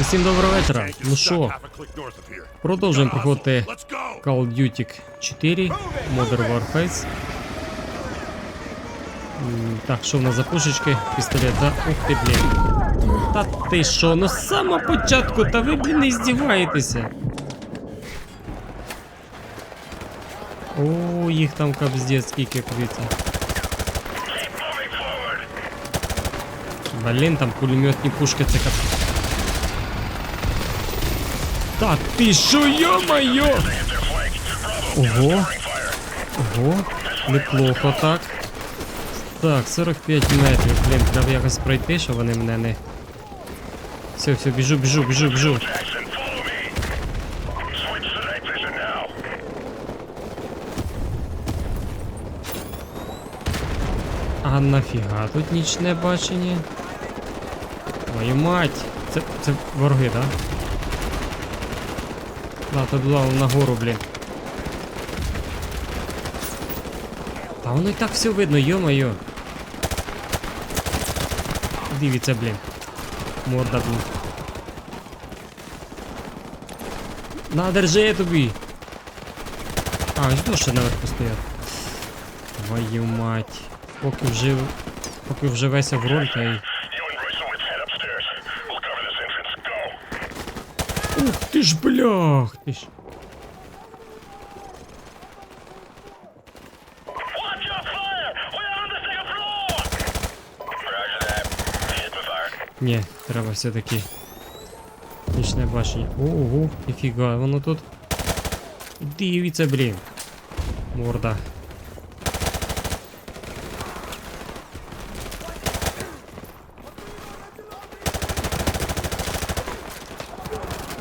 Усім доброго вечора. Ну що, продовжуємо проходити! Call of Duty 4 Modern Warface. Так, що в нас за пушечки? Пістолет, да? Ух ти, блін. Та ти що, ну з самого початку, та ви, блін, не здіваєтеся. О, їх там капздець скільки квіться. Блін, там пулеметні пушки це кап... Та ти що, йо-моє! Ого! Ого! Неплохо так. Так, 45 метрів, блін, треба якось пройти, щоб вони мене не. Все, все, біжу, біжу, біжу, біжу. А нафіга тут нічне бачення? Твою мать! Це, це вороги, да? Да, то туди нагору, блін. Та воно і так все видно, йо-моє. Дивіться, блін. Морда, блін. На, держи тобі. А, тут ще наверху стоять. Твою мать. Поки вже. Поки вживеся в роль, та й. Ух ти ж блях! Ти ж. Watch your fire! We're on the second floor! Roger that. Hit the fire. Ні, треба все-таки. Нічне бачення. Ого, ніфіга, воно тут. Дивіться, блін. Морда.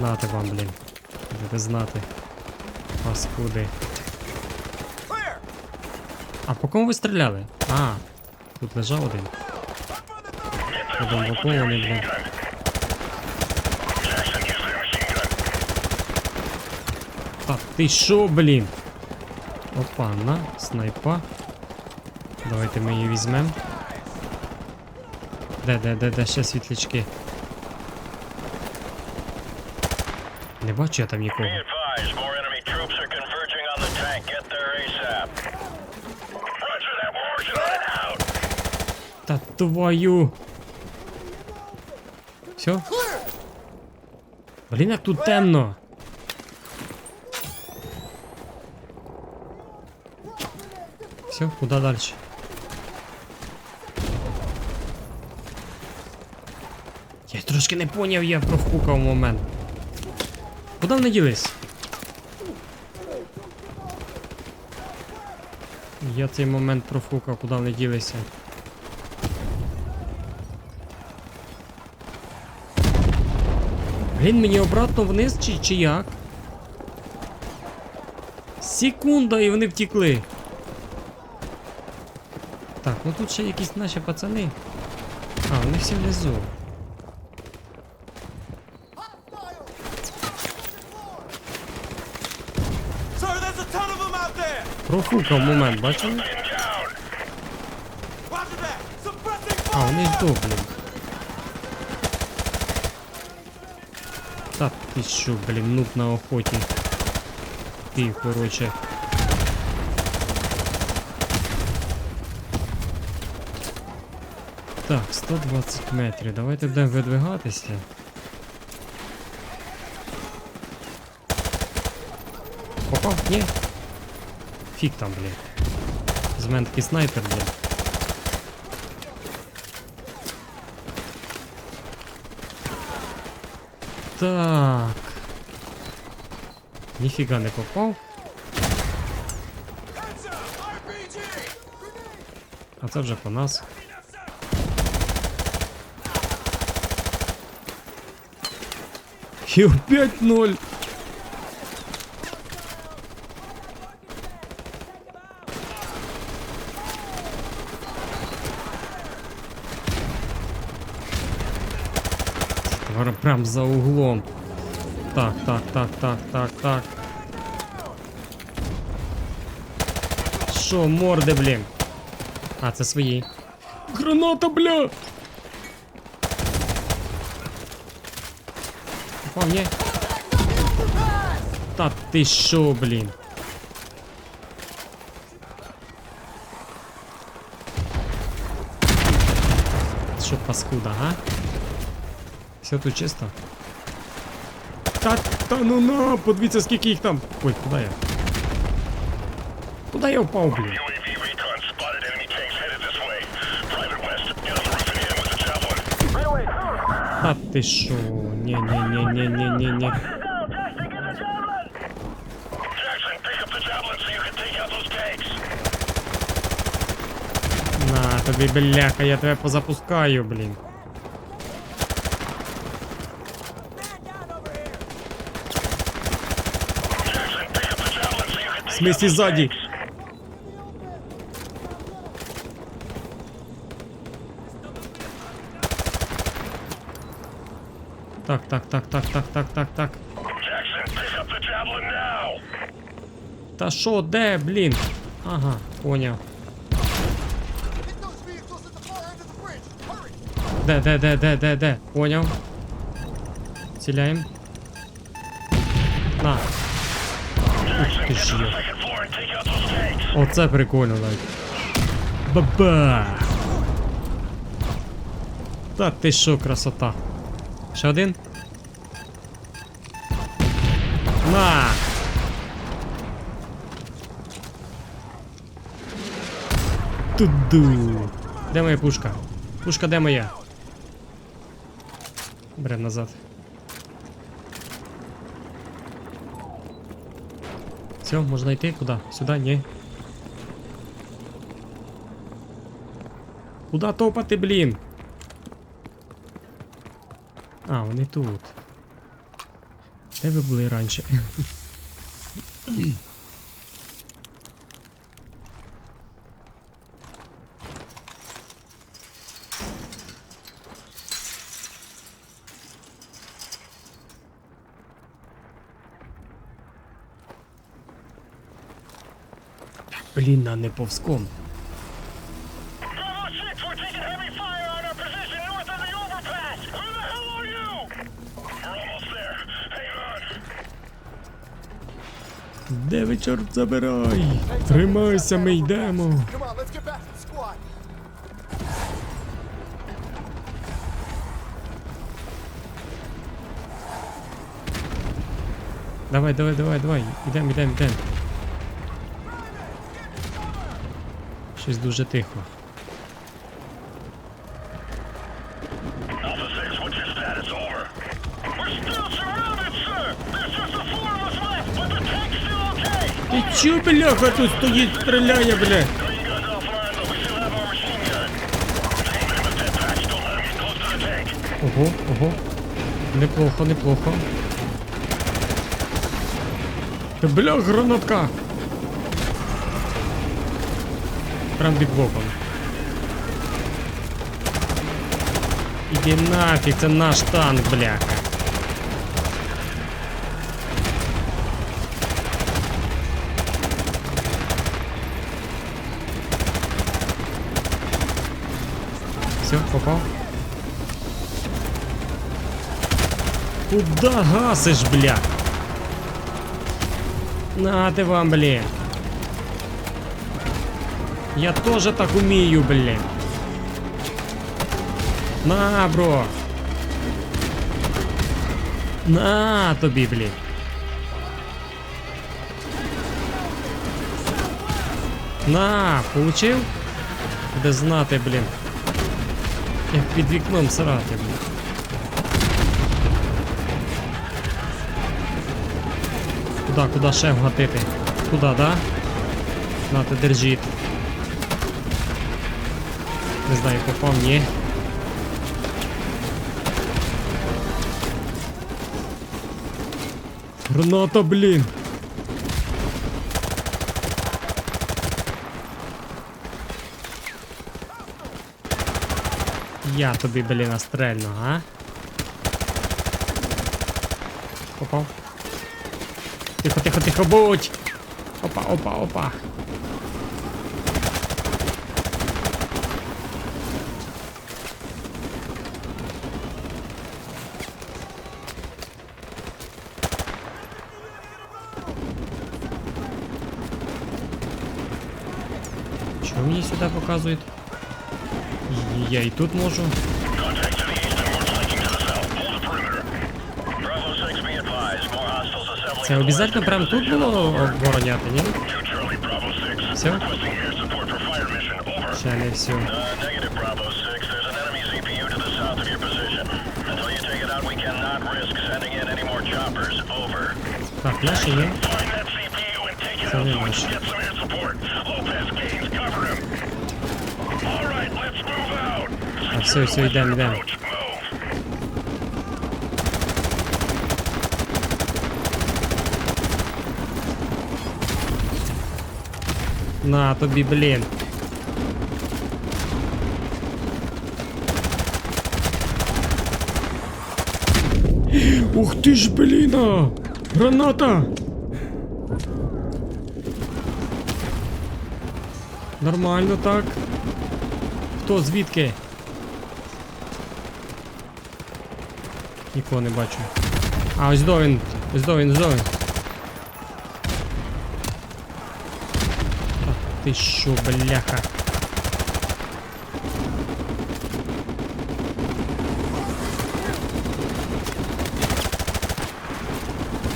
Нате вам, блін. Будете знати. Паскуди. А по кому ви стріляли? А, тут лежав один. Один блокований, блін. Так, ти що, блін? Опа, на, снайпа. Давайте ми її візьмемо. Де, де, де, де ще світлячки? We're working on it out. Та твою. Все? Блін, як тут темно. Все, куди далі? Я трошки не поняв, я профукав момент. Куди вони ділись? Я цей момент профукав, куди вони ділися. Блін, мені обратно вниз чи, чи як? Секунда, і вони втекли. Так, ну тут ще якісь наші пацани. А, вони всі внизу. Профукав момент, бачили? А, вони здох, блін. Та ти що, блін, нуб на охоті. Ти, короче. Так, 120 метрів. Давайте будемо видвигатися. Попав? Ні. Фіг там, блін. З мене такий снайпер, блін. Так. Ніфіга не попав. А це вже по нас. Хіл 5-0. Говорю, Прям за углом. Так, так, так, так, так, так. Що, морди, блін? А, це свої. Граната, бля! Попав, ні? Та ти що, блін? Що паскуда, га? Все тут чисто? Та, та ну на, подивіться скільки їх там. Ой, куди я? Куди я впав, блін? UAV recon spotted enemy tanks headed this way. Private West, get on the roof and hit him with the javelin. Та ти що? Ні, ні, ні, ні, ні, ні, ні. Jackson, pick up the javelin so you can take out those tanks. На тобі, бляха, я тебе позапускаю, блін. В take out смысле those сзади? tanks. Так, так, так, так, так, так, так, так. Jackson, pick up the javelin now. Та що, де, блін? Ага, поняв. Hit those vehicles at the far end of the bridge. Hurry! Де, де, де, де, де, де? Поняв. Ціляєм. На. Ух ти ж out. Оце прикольно, лайк. Баба! Та ти що, красота. Ще один? На! Туду. Де моя пушка? Пушка де моя? Берем назад. Все, можно идти куда? Сюда? Не. Куда топати, блін? А, вони тут. Де ви були раніше? Almost there. Hang on. Де ви, чорт, забирай? Тримайся, ми йдемо. Давай, давай, давай, давай. Ідем, ідем, ідем. Tank's still okay. Ти чо, бляха, тут стоїть, стріляє, бля? Green guns offline, but we still Прям під боком. Іди нафіг, це наш танк, бляха. Все, попав. Куда гасиш, бля? Нате вам, блін. Я тоже так умею, блін. На, бро. На тобі, блін. На, получив? Де знати, блін. Як під вікном срати, блін. Куда, куда ще вгатити? Куда, да? Нате, держіть. Не знаю, попав, ні. Граната, блін. Я тобі, блін, настрельну, а? Попав. Тихо, тихо, тихо, будь! Опа, опа, опа. Perimeter. Bravo 6, be advised. More hostiles assembling. Це of прям тут було обороняти, ні? Two Charlie Bravo 6. Все? Ще не все. Uh, negative Bravo 6. There's an enemy CPU to the south of your position. Until you take it out, we cannot risk sending in any more choppers. Over. Так, наші є. Find that CPU and take it out so we Конечно. can get some air support. Lopez Gaines, cover him. All right, let's move out. А, все, все, йдемо, йдемо. Approach, move. На тобі, блін. Ух ти ж, блін! а! Граната! Нормально так. Хто звідки? Нікого не бачу. А, ось до він. Ось до він, ось до він. Та ти що, бляха?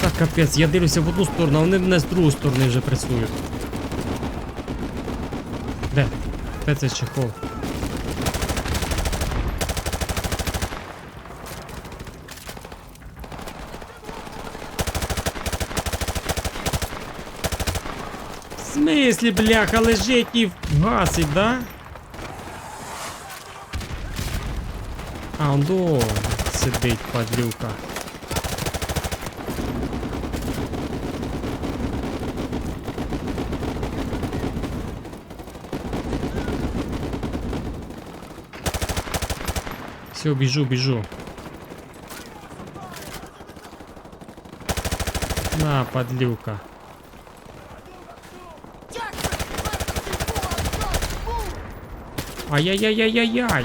Так, капець, я дивлюся в одну сторону, а вони мене з другої сторони вже працюють. Де цей чехол? В смислі, бляха, лежить і гасить, да? А, он до сидить, падлюка. Все, бежу, бежу. На, подлюка. Ай-яй-яй-яй-яй-яй.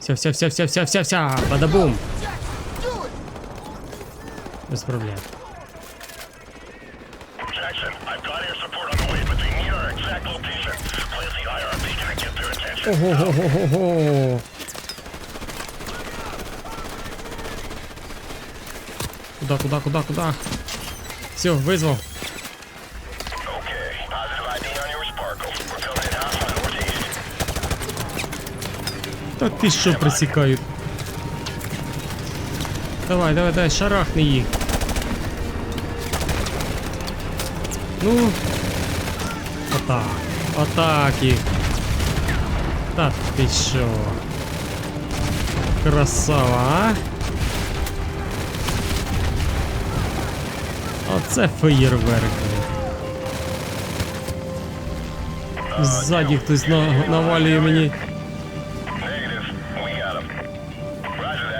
Все, все, все, все, все, все, все, бадабум. Исправляем. Get their attention. Ого-го-го-го-го! Куда, куда, куда, куда? Все, вызвал. Та ти що присікають? Давай, давай, давай, шарахни їх. Ну. Отак їх. Та ти що? Красава, а? Оце феєрверк. Ззаді хтось на- навалює мені. Negative. We got him. Roger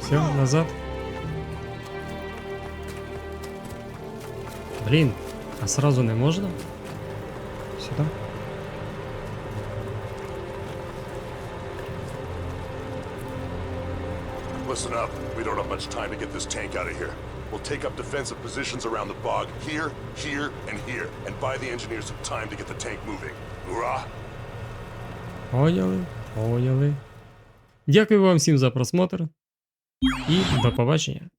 Все, go. назад. Блін, а сразу не можна? Сюди? Listen up. We don't have much time to get this tank out of here. We'll take up defensive positions around the bog here, here, and here, and buy the engineers some time to get the tank moving. Hoorah! Поняли, поняли. Дякую вам всім за просмотр. І до побачення.